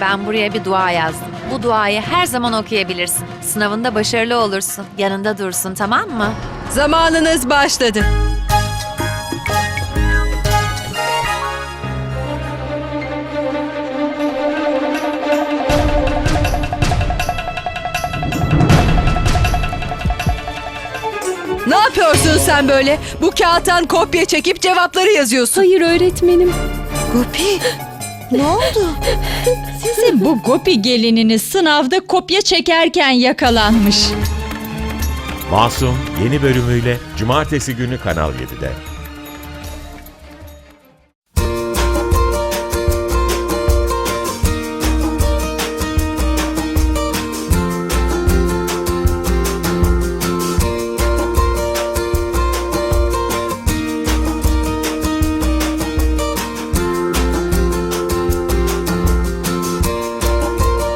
Ben buraya bir dua yazdım. Bu duayı her zaman okuyabilirsin. Sınavında başarılı olursun. Yanında dursun tamam mı? Zamanınız başladı. Ne yapıyorsun sen böyle? Bu kağıttan kopya çekip cevapları yazıyorsun. Hayır öğretmenim. Gopi, ne oldu? Sizin bu Gopi gelininiz sınavda kopya çekerken yakalanmış. Masum yeni bölümüyle Cumartesi günü Kanal 7'de.